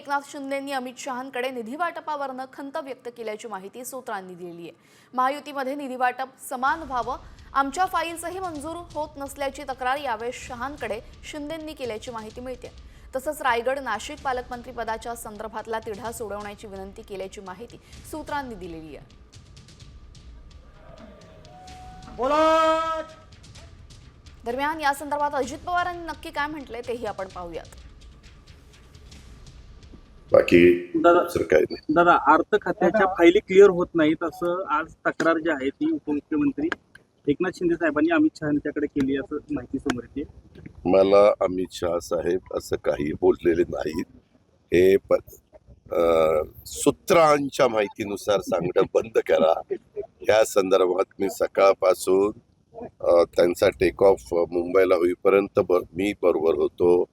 एकनाथ शिंदेंनी अमित शहांकडे निधी वाटपावरनं खंत व्यक्त केल्याची माहिती सूत्रांनी दिली आहे. महायुतीमध्ये निधी वाटप समान व्हावं आमच्या फाईल्सही मंजूर होत नसल्याची तक्रार यावेळेस शहांकडे शिंदेंनी केल्याची माहिती मिळते. तसंच रायगड नाशिक पालकमंत्री पदाच्या संदर्भातला तिढा सोडवण्याची विनंती केल्याची माहिती सूत्रांनी दिलेली आहे. दरम्यान या संदर्भात अजित पवारांनी नक्की काय म्हटलंय तेही आपण पाहूयात. बाकी दादा दुसरं काही नाही. दादा अर्थ खात्याच्या फायली क्लिअर होत नाहीत असं आज तक्रार जी आहे ती उपमुख्यमंत्री एकनाथ शिंदे साहेबांनी अमित शहा यांच्याकडे केली असं माहिती समोर येते. मला अमित शहा साहेब असं काही बोललेले नाहीत. हे सूत्रांच्या माहितीनुसार सांगणं बंद करा. या संदर्भात मी सकाळपासून त्यांचा टेक ऑफ मुंबईला होईपर्यंत बर मी बरोबर होतो.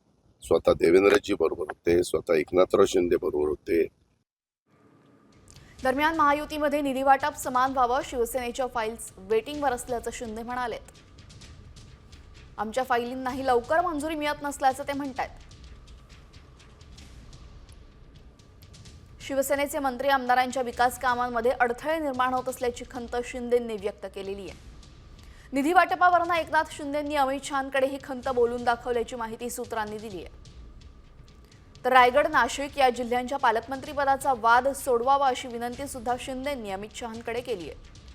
स्वतः देवेंद्रजी बरोबर होते स्वतः एकनाथराव शिंदे बरोबर होते. दरम्यान महायुतीमध्ये निधी वाटप समान व्हावं शिवसेनेच्या फाईल्स वेटिंगवर असल्याचं शिंदे म्हणालेत. आमच्या फाईलींनाही लवकर मंजुरी मिळत नसल्याचं ते म्हणतायत. शिवसेनेचे मंत्री आमदारांच्या विकास कामांमध्ये अडथळे निर्माण होत असल्याची खंत शिंदेंनी व्यक्त केलेली आहे निधी वाटपावरनं एकनाथ शिंदेंनी अमित शहांकडे ही खंत बोलून दाखवल्याची माहिती सूत्रांनी दिली आहे. तर रायगड नाशिक या जिल्ह्यांच्या पालकमंत्रीपदाचा वाद सोडवावा अशी विनंती सुद्धा शिंदेंनी अमित शहांकडे केली आहे.